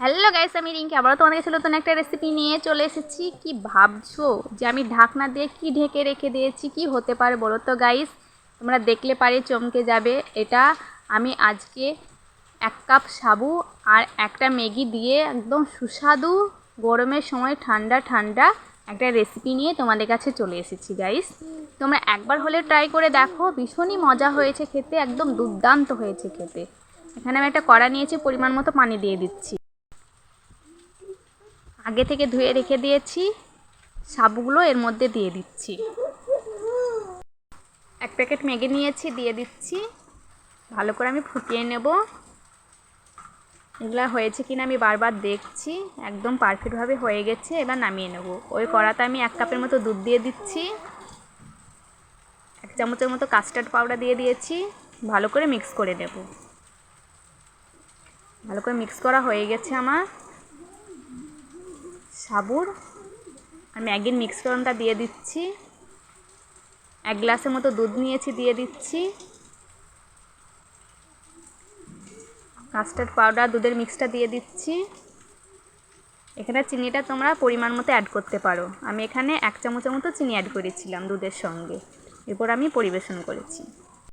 Hello guys, আমি রিঙ্কি। আবারও তোমাদের কাছে নতুন একটা রেসিপি নিয়ে চলে এসেছি। কি ভাবছ যে আমি ঢাকনা দিয়ে কি ঢেকে রেখে দিয়েছি? কি হতে পারে বলো তো গাইস? তোমরা দেখলে পারে চমকে যাবে। এটা আমি আজকে এক কাপ সাবু আর একটা ম্যাগি দিয়ে একদম সুস্বাদু গরমের সময় ঠান্ডা ঠান্ডা একটা রেসিপি নিয়ে তোমাদের কাছে চলে এসেছি গাইস। তোমরা একবার হলে ট্রাই করে দেখো। ভীষণই মজা হয়েছে খেতে, একদম দুর্দান্ত হয়েছে খেতে। এখানে আমি একটা কড়া নিয়েছি, পরিমাণ মতো পানি দিয়ে দিচ্ছি। আগে থেকে ধুয়ে রেখে দিয়েছি। সাবুগুলো এর মধ্যে দিয়ে দিচ্ছি। এক প্যাকেট ম্যাগি নিয়েছি, দিয়ে দিচ্ছি। ভালো করে আমি ফুটিয়ে নেব। এগুলো হয়েছে কিনা আমি বারবার দেখছি। একদম পারফেক্টভাবে হয়ে গেছে, এবার নামিয়ে নেব। ওই কড়াতে আমি এক কাপের মতো দুধ দিয়ে দিচ্ছি। এক চামচের মতো কাস্টার্ড পাউডার দিয়ে দিয়েছি। ভালো করে মিক্স করে নেব। ভালো করে মিক্স করা হয়ে গেছে আমার। সাবুর। আর ম্যাগির মিক্সরনটা দিয়ে দিচ্ছি। এক গ্লাসের মতো দুধ নিয়েছি, দিয়ে দিচ্ছি। কাস্টার্ড পাউডার দুধের মিক্সটা দিয়ে দিচ্ছি। এখানে চিনিটা তোমরা পরিমাণ মতো অ্যাড করতে পারো। আমি এখানে এক চামচের মতো চিনি অ্যাড করেছিলাম দুধের সঙ্গে। এরপর আমি পরিবেশন করেছি।